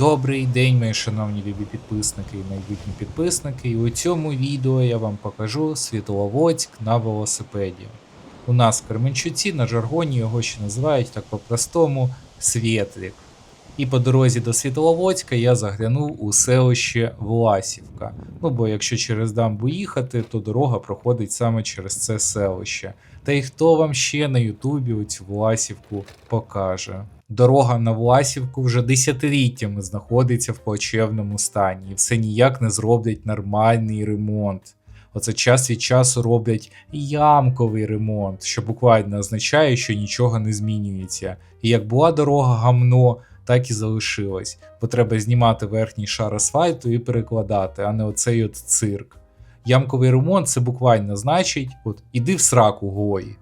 Добрий день, мої шановні любі підписники і майбутні підписники. І у цьому відео я вам покажу Світловодськ на велосипеді. У нас в Кременчуці на жаргоні його ще називають так по-простому Свєтлік. І по дорозі до Світловодська я заглянув у селище Власівка. Ну бо якщо через дамбу їхати, то дорога проходить саме через це селище. Та й хто вам ще на Ютубі оцю Власівку покаже? Дорога на Власівку вже десятиліттями знаходиться в плачевному стані, і все ніяк не зроблять нормальний ремонт. Оце час від часу роблять ямковий ремонт, що буквально означає, що нічого не змінюється. І як була дорога гамно, так і залишилась, бо треба знімати верхній шар асфальту і перекладати, а не оцей от цирк. Ямковий ремонт це буквально значить, от іди в сраку гої.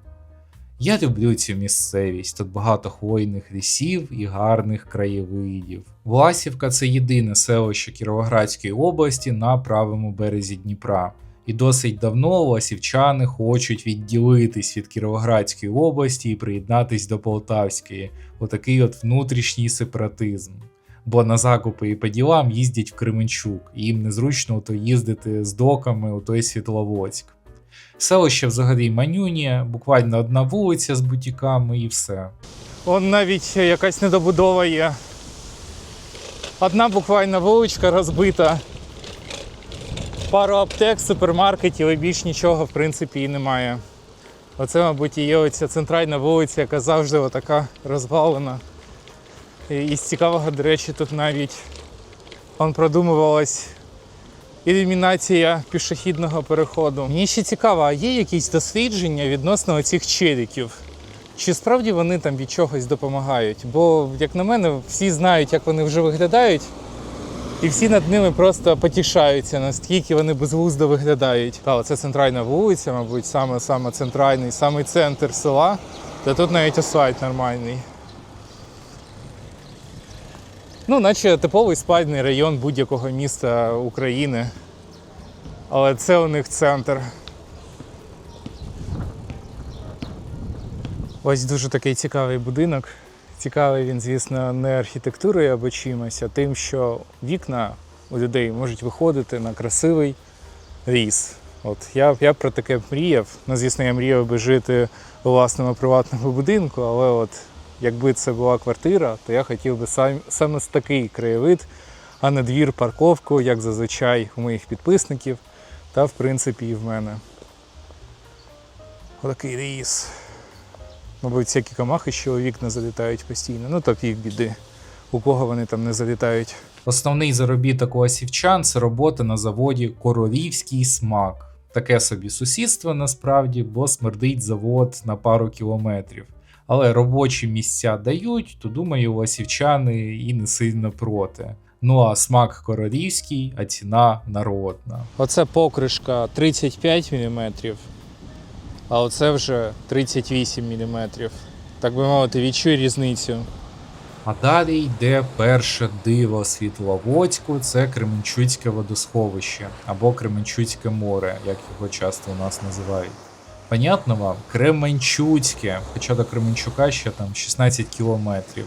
Я люблю цю місцевість, тут багато хвойних лісів і гарних краєвидів. Власівка це єдине селище Кіровоградської області на правому березі Дніпра. І досить давно власівчани хочуть відділитись від Кіровоградської області і приєднатись до Полтавської, отакий от внутрішній сепаратизм. Бо на закупи і по ділам їздять в Кременчук, і їм незручно то їздити з доками у той Світловодськ. Селище взагалі манюнє, буквально одна вулиця з бутіками і все. Он навіть якась недобудова є. Одна буквально вуличка розбита. Пару аптек, супермаркетів і більш нічого, в принципі, і немає. Оце, мабуть, і є оця центральна вулиця, яка завжди отака розвалена. І із цікавого, до речі, тут навіть он продумувалась ілюмінація пішохідного переходу. Мені ще цікаво, а є якісь дослідження відносно цих челіків? Чи справді вони там від чогось допомагають? Бо, як на мене, всі знають, як вони вже виглядають, і всі над ними просто потішаються, наскільки вони безглуздо виглядають. Та, це центральна вулиця, мабуть, саме саме центральний, саме центр села. Та тут навіть асфальт нормальний. Ну, наче типовий спальний район будь-якого міста України. Але це у них центр. Ось дуже такий цікавий будинок. Цікавий він, звісно, не архітектурою або чимось, а тим, що вікна у людей можуть виходити на красивий ліс. От я, я про таке мріяв. Ну, звісно, я мріяв би жити у власному приватному будинку, але от якби це була квартира, то я хотів би сам, саме такий краєвид, а не двір, парковку, як зазвичай у моїх підписників, та в принципі і в мене. Отакий ліс. Мабуть, всякі комахи, що у вікна залітають постійно. Ну то пів біди. У кого вони там не залітають. Основний заробіток у осівчан це робота на заводі Королівський смак. Таке собі сусідство насправді, бо смердить завод на пару кілометрів. Але робочі місця дають, то думаю, осівчани і не сильно проти. Ну а смак королівський, а ціна народна. Оце покришка 35 мм, а оце вже 38 мм. Так би мовити, відчуй різницю. А далі йде перше диво Світловодську, це Кременчуцьке водосховище або Кременчуцьке море, як його часто у нас називають. Понятно вам? Кременчуцьке, хоча до Кременчука ще там 16 кілометрів.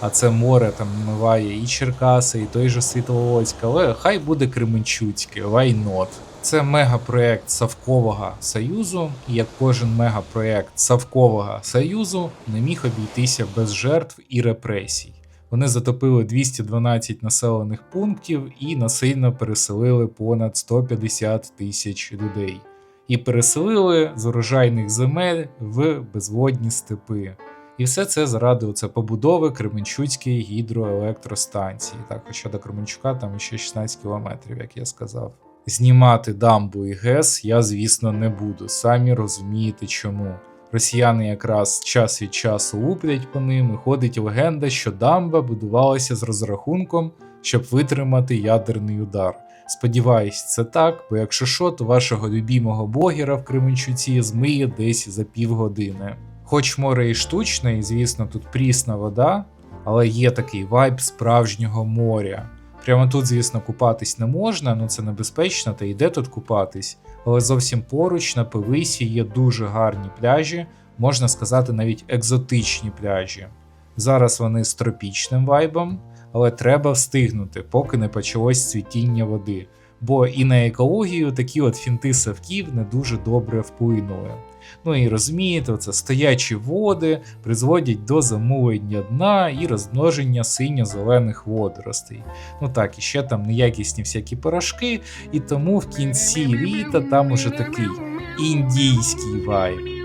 А це море там вмиває і Черкаси, і той же Світловодськ, але хай буде Кременчуцьке, why not? Це мегапроект Савкового Союзу, і як кожен мегапроект Савкового Союзу не міг обійтися без жертв і репресій. Вони затопили 212 населених пунктів і насильно переселили понад 150 тисяч людей. І переселили з урожайних земель в безводні степи. І все це заради оце побудови Кременчуцької гідроелектростанції. Так, хоча до Кременчука там ще 16 кілометрів, як я сказав. Знімати дамбу і ГЕС я, звісно, не буду. Самі розумієте чому. Росіяни якраз час від часу луплять по ним, і ходить легенда, що дамба будувалася з розрахунком, щоб витримати ядерний удар. Сподіваюсь, це так, бо якщо що, то вашого любімого блогера в Кременчуці змиє десь за півгодини. Хоч море і штучне, і звісно, тут прісна вода, але є такий вайб справжнього моря. Прямо тут, звісно, купатись не можна, ну це небезпечно, та йде тут купатись. Але зовсім поруч на Пивисі є дуже гарні пляжі, можна сказати, навіть екзотичні пляжі. Зараз вони з тропічним вайбом, але треба встигнути, поки не почалось цвітіння води. Бо і на екологію такі от фінти савків не дуже добре вплинули. Ну і розумієте, це стоячі води призводять до замулення дна і розмноження синьо-зелених водоростей. Ну так, і ще там неякісні всякі порошки, і тому в кінці літа там уже такий індійський вайб.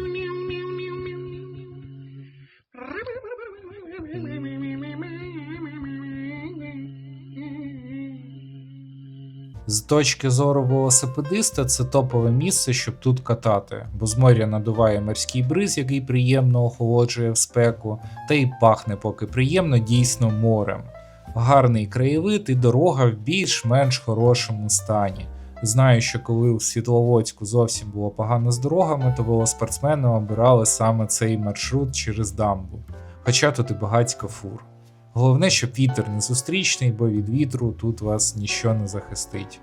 З точки зору велосипедиста, це топове місце, щоб тут катати, бо з моря надуває морський бриз, який приємно охолоджує в спеку, та й пахне поки приємно дійсно морем. Гарний краєвид і дорога в більш-менш хорошому стані. Знаю, що коли у Світловодську зовсім було погано з дорогами, то велоспортсмени обирали саме цей маршрут через дамбу. Хоча тут і багатько фур. Головне, щоб вітер не зустрічний, бо від вітру тут вас ніщо не захистить.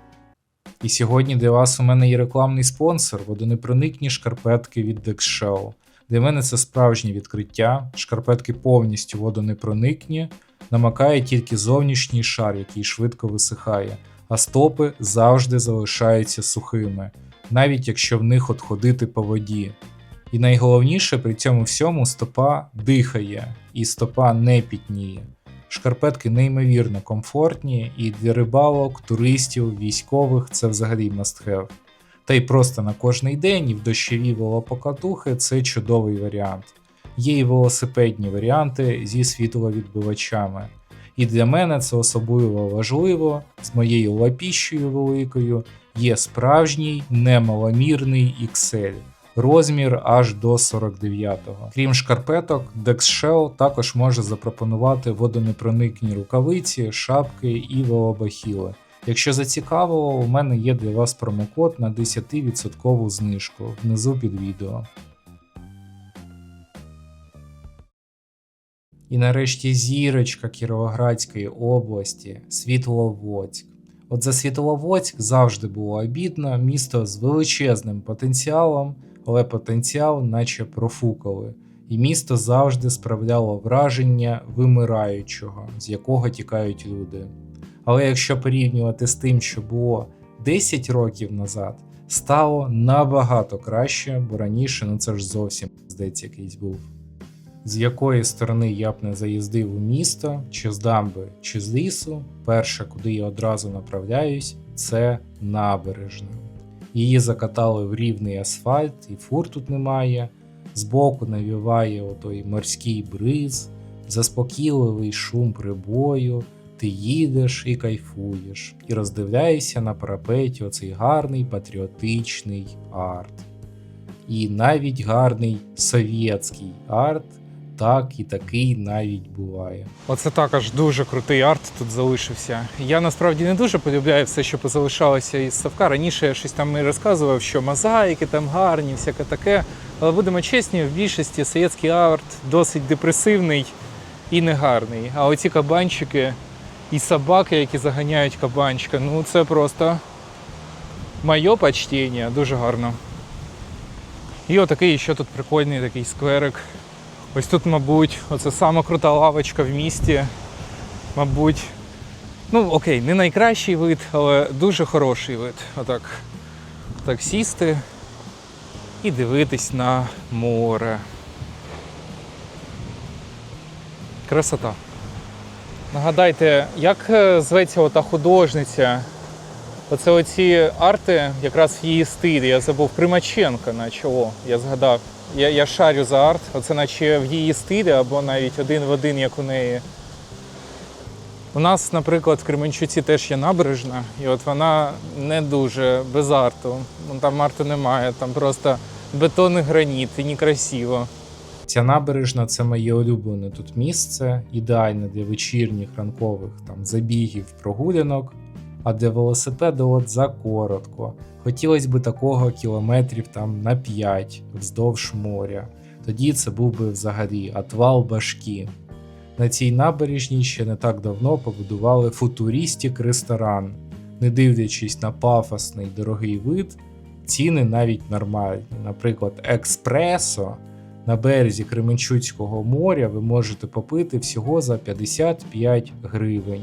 І сьогодні для вас у мене є рекламний спонсор водонепроникні шкарпетки від DexShell. Для мене це справжнє відкриття. Шкарпетки повністю водонепроникні, намакає тільки зовнішній шар, який швидко висихає, а стопи завжди залишаються сухими, навіть якщо в них от ходити по воді. І найголовніше при цьому всьому стопа дихає, і стопа не пітніє. Шкарпетки неймовірно комфортні, і для рибалок, туристів, військових це взагалі have. Та й просто на кожний день і в дощові велопокатухи це чудовий варіант. Є і велосипедні варіанти зі світловідбивачами. І для мене це особливо важливо, з моєю лапіщею великою є справжній немаломірний XL розмір аж до 49-го. Крім шкарпеток, DexShell також може запропонувати водонепроникні рукавиці, шапки і велобахіли. Якщо зацікавило, у мене є для вас промокод на 10% знижку внизу під відео. І нарешті зірочка Кіровоградської області Світловодськ. От за Світловодськ завжди було обідно, місто з величезним потенціалом, але потенціал наче профукали, і місто завжди справляло враження вимираючого, з якого тікають люди. Але якщо порівнювати з тим, що було 10 років назад, стало набагато краще, бо раніше ну це ж зовсім здець якийсь був. З якої сторони я б не заїздив у місто, чи з дамби, чи з лісу, перше, куди я одразу направляюсь, це набережна. Її закатали в рівний асфальт, і фур тут немає. Збоку навіває отой морський бриз, заспокійливий шум прибою, ти їдеш і кайфуєш, і роздивляєшся на парапеті оцей гарний патріотичний арт. І навіть гарний совєтський арт, так і такий навіть буває. Оце також дуже крутий арт тут залишився. Я насправді не дуже полюбляю все, що позалишалося із Савка. Раніше я щось там і розказував, що мозаїки там гарні, всяке таке. Але будемо чесні, в більшості совєтський арт досить депресивний і негарний. А оці кабанчики і собаки, які заганяють кабанчика, ну це просто моє почтення, дуже гарно. І отакий ще тут прикольний такий скверик. Ось тут, мабуть, оце сама крута лавочка в місті. Мабуть, ну окей, не найкращий вид, але дуже хороший вид. Отак, отак сісти і дивитись на море. Красота. Нагадайте, як е, зветься ота художниця? Оце оці арти, якраз в її стилі. Я забув Примаченка, наче о, я згадав. Я, я шарю за арт, оце наче в її стилі або навіть один в один, як у неї. У нас, наприклад, в Кременчуці теж є набережна, і от вона не дуже без арту. Там арту немає, там просто бетон і граніт, і некрасиво. Ця набережна це моє улюблене тут місце, ідеальне для вечірніх ранкових там забігів, прогулянок, а для велосипеду от закоротко. Хотілося б такого кілометрів там на 5 вздовж моря. Тоді це був би взагалі отвал башки. На цій набережній ще не так давно побудували футуристік ресторан. Не дивлячись на пафосний дорогий вид, ціни навіть нормальні. Наприклад, експресо на березі Кременчуцького моря ви можете попити всього за 55 гривень.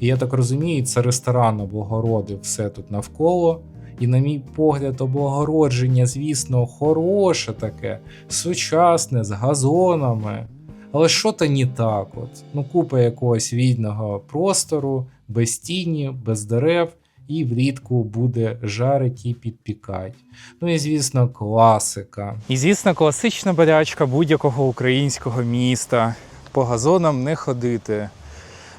І я так розумію, це ресторан облагородив все тут навколо. І, на мій погляд, облагородження, звісно, хороше таке, сучасне, з газонами. Але що то не так от? Ну, купа якогось вільного простору, без тіні, без дерев, і влітку буде жарить і підпікать. Ну і звісно, класика. І звісно, класична болячка будь-якого українського міста. По газонам не ходити.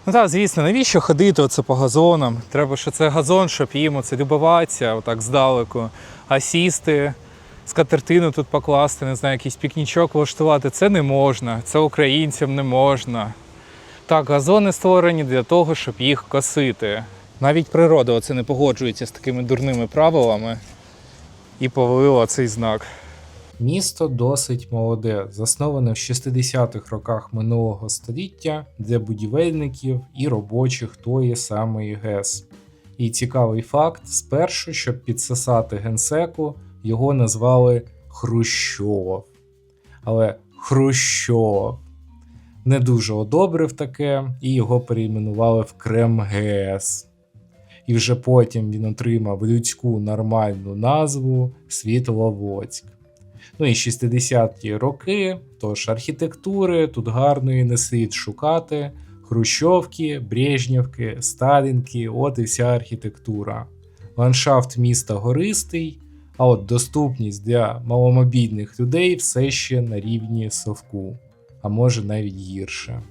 Ну так, звісно, навіщо ходити оце по газонам? Треба, що це газон, щоб їм оце любуватися отак здалеку, а сісти, скатертину тут покласти, не знаю, якийсь пікнічок влаштувати. Це не можна. Це українцям не можна. Так, газони створені для того, щоб їх косити. Навіть природа оце не погоджується з такими дурними правилами і повалила цей знак. Місто досить молоде, засноване в 60-х роках минулого століття для будівельників і робочих тої самої ГЕС. І цікавий факт: спершу, щоб підсосати генсеку, його назвали Хрущов. Але Хрущов не дуже одобрив таке, і його перейменували в Кремгес. І вже потім він отримав людську нормальну назву Світловодськ. Ну і 60-ті роки, тож архітектури тут гарної не слід шукати. Хрущовки, Брежнівки, Сталінки, от і вся архітектура. Ландшафт міста гористий, а от доступність для маломобільних людей все ще на рівні совку, а може навіть гірше.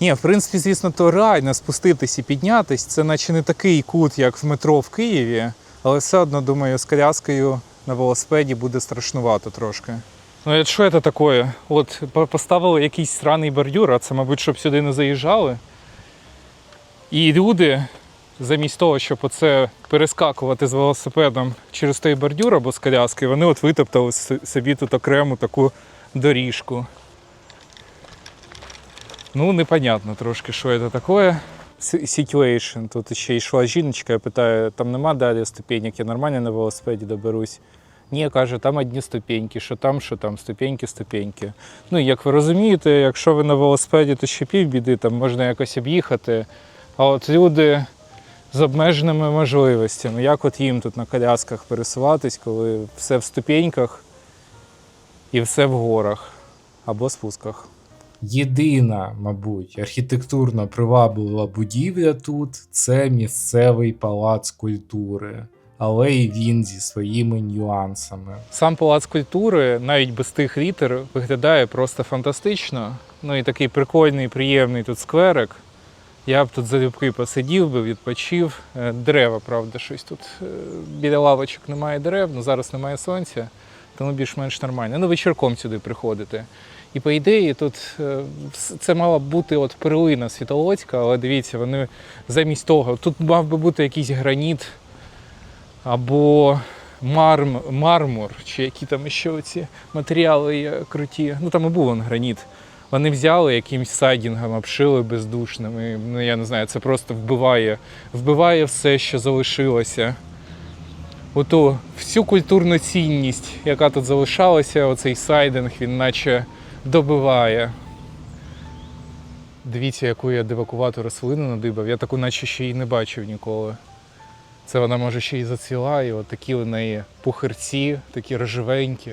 Ні, в принципі, звісно, то реально спуститись і піднятись. Це наче не такий кут, як в метро в Києві, але все одно, думаю, з коляскою на велосипеді буде страшнувато трошки. Ну, що це таке? От поставили якийсь сраний бордюр, а це, мабуть, щоб сюди не заїжджали. І люди, замість того, щоб оце перескакувати з велосипедом через той бордюр або з коляски, вони от витоптали собі тут окрему таку доріжку. Ну, непонятно трошки, що це таке. Situation. Тут ще йшла жіночка, я питаю, там нема далі ступеньок, я нормально на велосипеді доберусь. Ні, каже, там одні ступеньки, що там, що там, ступеньки, ступеньки. Ну, як ви розумієте, якщо ви на велосипеді, то ще півбіди, там можна якось об'їхати. А от люди з обмеженими можливостями, як от їм тут на колясках пересуватись, коли все в ступеньках і все в горах або спусках. Єдина, мабуть, архітектурно приваблива будівля тут це місцевий палац культури, але і він зі своїми нюансами. Сам палац культури, навіть без тих літер, виглядає просто фантастично. Ну і такий прикольний, приємний тут скверик. Я б тут залюбки посидів би, відпочив. Е, Дерева, правда, щось тут е, біля лавочок немає дерев, ну зараз немає сонця, тому більш-менш нормально. Ну, вечірком сюди приходити. І по ідеї тут е, це мала б бути от перлина Світолоцька, але дивіться, вони замість того, тут мав би бути якийсь граніт або марм, мармур, чи які там ще ці матеріали є круті. Ну там і був он граніт. Вони взяли якимсь сайдінгом, обшили бездушним. І, ну я не знаю, це просто вбиває, вбиває все, що залишилося. Оту всю культурну цінність, яка тут залишалася, оцей сайдинг, він наче добиває. Дивіться, яку я дивакувату рослину надибав. Я таку наче ще й не бачив ніколи. Це вона може ще й зацвіла, і от такі у неї пухирці, такі рожевенькі.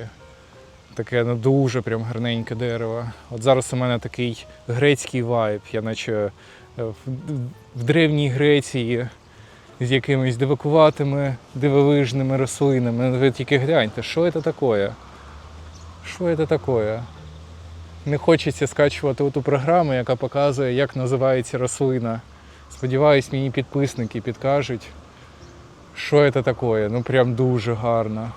Таке ну, дуже прям гарненьке дерево. От зараз у мене такий грецький вайб. Я наче е, в, в древній Греції з якимись дивакуватими дивовижними рослинами. Ну, Ви тільки гляньте, що це таке? Що це таке? Не хочеться скачувати ту програму, яка показує, як називається рослина. Сподіваюсь, мені підписники підкажуть, що це таке. Ну прям дуже гарно.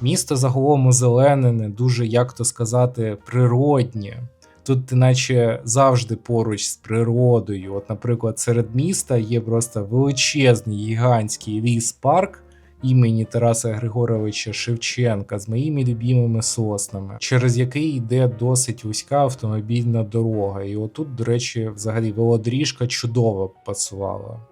Місто загалом озеленене, дуже, як то сказати, природнє. Тут ти наче завжди поруч з природою. От, наприклад, серед міста є просто величезний гігантський ліс-парк імені Тараса Григоровича Шевченка з моїми любимими соснами, через який йде досить вузька автомобільна дорога. І отут, до речі, взагалі велодоріжка чудово пасувала.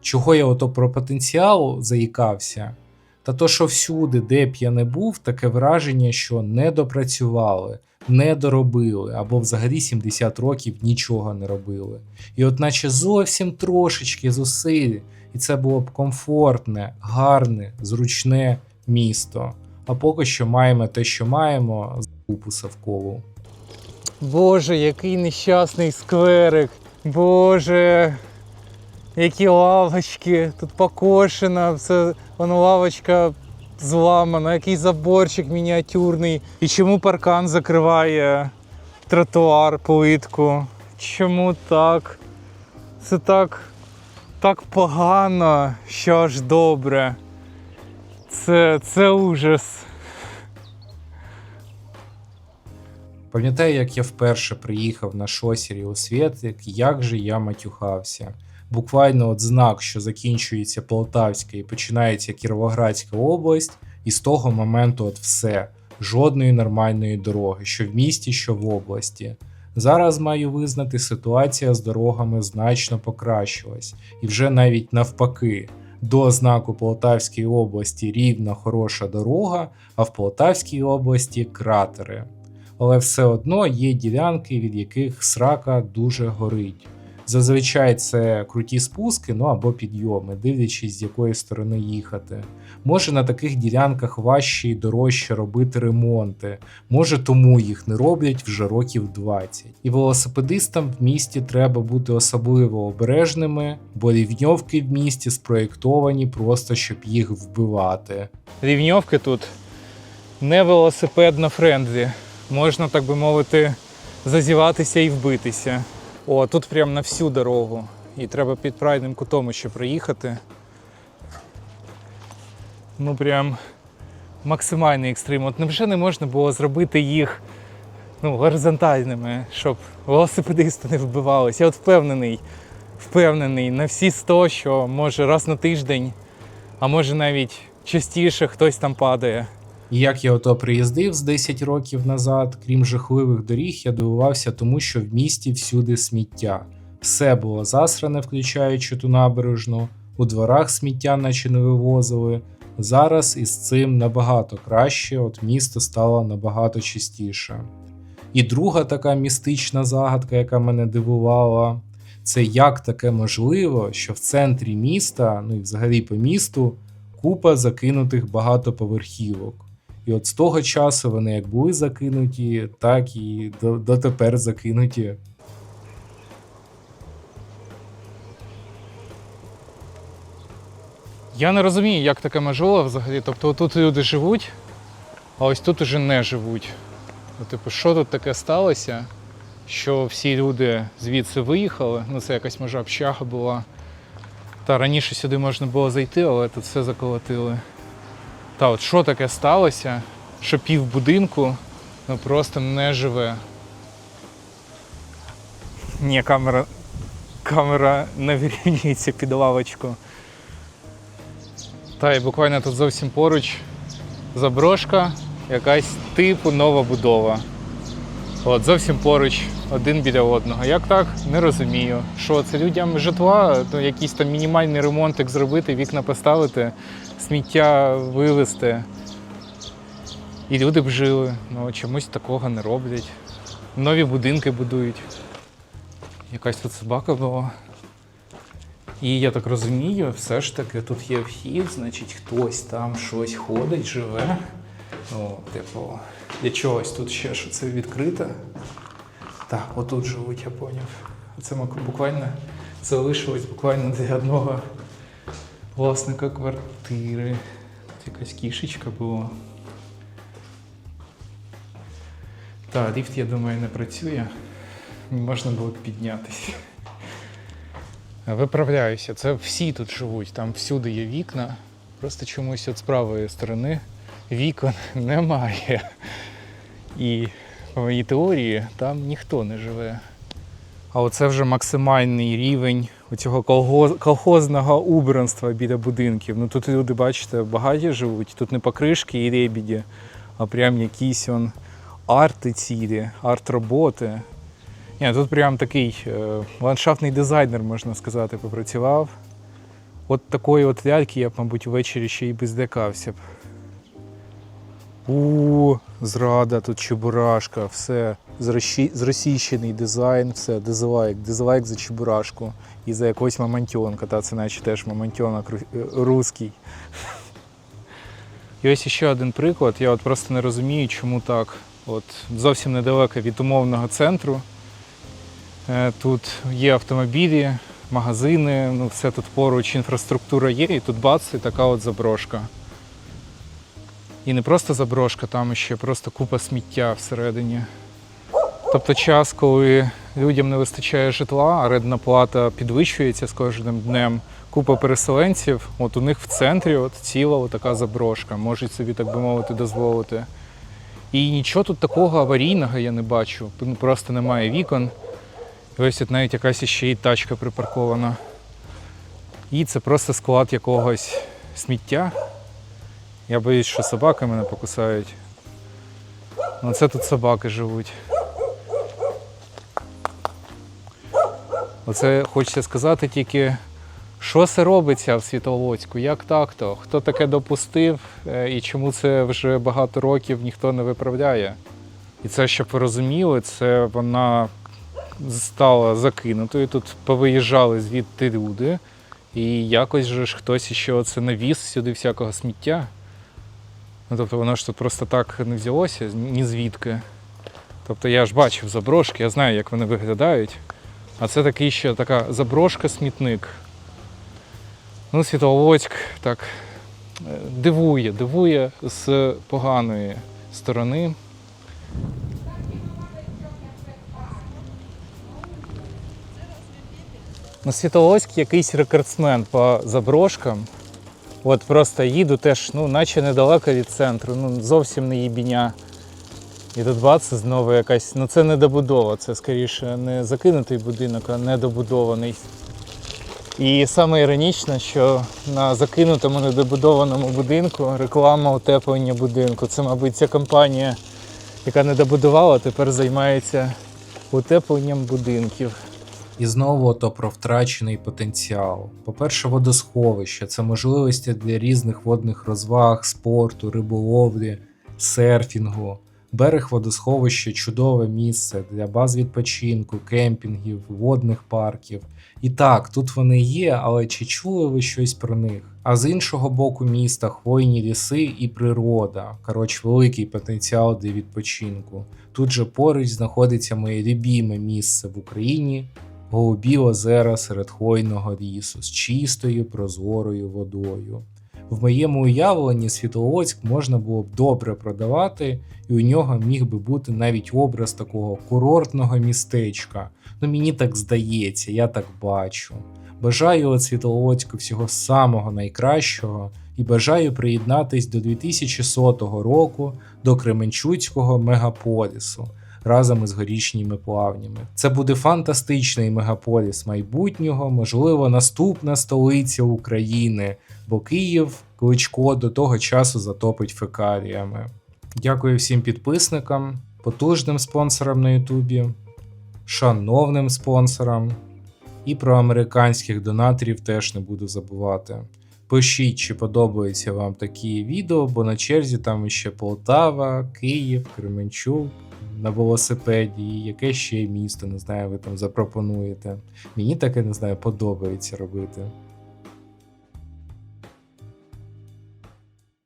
Чого я ото про потенціал заїкався? Та то, що всюди, де б я не був, таке враження, що не допрацювали, не доробили, або взагалі 70 років нічого не робили. І от наче зовсім трошечки зусиль, і це було б комфортне, гарне, зручне місто. А поки що маємо те, що маємо, з Савкову. Боже, який нещасний скверик. Боже, які лавочки. Тут покошено, все, воно лавочка зламана, який заборчик мініатюрний. І чому паркан закриває тротуар, плитку? Чому так? Це так, так погано, що аж добре. Це, це ужас. Пам'ятаю, як я вперше приїхав на шосері у Свєтлик, як же я матюхався. Буквально от знак, що закінчується Полтавська і починається Кіровоградська область, і з того моменту от все. Жодної нормальної дороги, що в місті, що в області. Зараз маю визнати, ситуація з дорогами значно покращилась, і вже навіть навпаки. До знаку Полтавської області рівна хороша дорога, а в Полтавській області кратери але все одно є ділянки, від яких срака дуже горить. Зазвичай це круті спуски, ну або підйоми, дивлячись, з якої сторони їхати. Може на таких ділянках важче і дорожче робити ремонти, може тому їх не роблять вже років 20. І велосипедистам в місті треба бути особливо обережними, бо рівньовки в місті спроєктовані просто щоб їх вбивати. рівньовки тут не велосипедно френдлі. Можна, так би мовити, зазіватися і вбитися. О, тут прямо на всю дорогу. І треба під правильним кутом ще проїхати. Ну прям максимальний екстрим. От невже не можна було зробити їх ну, горизонтальними, щоб велосипедисти не вбивалися? Я от впевнений, впевнений на всі 100, що може раз на тиждень, а може навіть частіше хтось там падає. І як я ото приїздив з 10 років назад, крім жахливих доріг, я дивувався тому, що в місті всюди сміття. Все було засране, включаючи ту набережну, у дворах сміття наче не вивозили. Зараз із цим набагато краще, от місто стало набагато чистіше. І друга така містична загадка, яка мене дивувала, це як таке можливо, що в центрі міста, ну і взагалі по місту, купа закинутих багатоповерхівок. І от з того часу вони як були закинуті, так і до, дотепер закинуті. Я не розумію, як таке можливо взагалі. Тобто тут люди живуть, а ось тут уже не живуть. Ну, типу, що тут таке сталося, що всі люди звідси виїхали, ну це якась може общага була. Та раніше сюди можна було зайти, але тут все заколотили. Та от що таке сталося, що пів будинку ну просто не живе. Ні, камера, камера не вирівнюється під лавочку. Та і буквально тут зовсім поруч заброшка, якась типу нова будова. От зовсім поруч, один біля одного. Як так? Не розумію. Що це людям житла, то якийсь там мінімальний ремонтик зробити, вікна поставити, сміття вивезти. І люди б жили. Ну чомусь такого не роблять. Нові будинки будують. Якась тут собака була. І я так розумію, все ж таки тут є вхід, значить хтось там щось ходить, живе. Ну, типу, для чогось тут ще що це відкрите. Так, отут живуть, я поняв. Це буквально залишилось буквально для одного власника квартири. Тут якась кішечка була. Так, ліфт, я думаю, не працює. Можна було б піднятися. Виправляюся, це всі тут живуть, там всюди є вікна. Просто чомусь от з правої сторони вікон немає. І по моїй теорії там ніхто не живе. А оце вже максимальний рівень цього колхозного убранства біля будинків. Ну тут люди, бачите, багаті живуть. Тут не покришки і ребіді, а прям якісь он арти цілі, арт-роботи. Ні, тут прям такий е, ландшафтний дизайнер, можна сказати, попрацював. От такої от ляльки я б, мабуть, ввечері ще й би здикався б. У, зрада, тут чебурашка, все. Зросійщений дизайн, все, дизлайк, дизлайк за чебурашку і за якогось мамонтьонка, та це наче теж мамонтьонок ру- е. І ось ще один приклад. Я от просто не розумію, чому так. От зовсім недалеко від умовного центру. Е, Тут є автомобілі, магазини, ну все тут поруч, інфраструктура є, і тут бац, і така от заброшка. І не просто заброшка, там ще просто купа сміття всередині. Тобто час, коли людям не вистачає житла, а рентна плата підвищується з кожним днем, купа переселенців, от у них в центрі от ціла така заброшка, можуть собі, так би мовити, дозволити. І нічого тут такого аварійного я не бачу. Просто немає вікон. Ось тут навіть якась ще і тачка припаркована. І це просто склад якогось сміття. Я боюсь, що собаки мене покусають. Ну це тут собаки живуть. Оце хочеться сказати тільки, що це робиться в Світловодську, як так-то, хто таке допустив е, і чому це вже багато років ніхто не виправляє. І це, щоб ви розуміли, це вона стала закинутою. Тут повиїжджали звідти люди, і якось же ж хтось іще оце навіз сюди всякого сміття. Ну, тобто воно ж тут просто так не взялося, ні звідки. Тобто я ж бачив заброшки, я знаю, як вони виглядають. А це такий ще така заброшка-смітник. Ну, Світловодськ так е, дивує, дивує з поганої сторони. На Світловодськ якийсь рекордсмен по заброшкам. От просто їду теж, ну, наче недалеко від центру, ну зовсім не їбіня. І тут бац, знову якась. Ну це не добудова, це скоріше не закинутий будинок, а недобудований. І саме іронічно, що на закинутому недобудованому будинку реклама утеплення будинку. Це, мабуть, ця компанія, яка не добудувала, тепер займається утепленням будинків. І знову то про втрачений потенціал. По-перше, водосховище це можливості для різних водних розваг, спорту, риболовлі, серфінгу. Берег водосховища чудове місце для баз відпочинку, кемпінгів, водних парків. І так, тут вони є, але чи чули ви щось про них? А з іншого боку міста хвойні ліси і природа. Коротше, великий потенціал для відпочинку. Тут же поруч знаходиться моє любіме місце в Україні голубі озера серед хвойного лісу з чистою прозорою водою. В моєму уявленні Світловодськ можна було б добре продавати, і у нього міг би бути навіть образ такого курортного містечка. Ну мені так здається, я так бачу. Бажаю Світловодську всього самого найкращого і бажаю приєднатись до 2100 року до Кременчуцького мегаполісу разом із горішніми плавнями. Це буде фантастичний мегаполіс майбутнього, можливо, наступна столиця України, бо Київ кличко до того часу затопить фекаріями. Дякую всім підписникам, потужним спонсорам на Ютубі, шановним спонсорам. І про американських донаторів теж не буду забувати. Пишіть, чи подобаються вам такі відео, бо на черзі там ще Полтава, Київ, Кременчук на велосипеді, і яке ще місто, не знаю, ви там запропонуєте. Мені таке не знаю, подобається робити.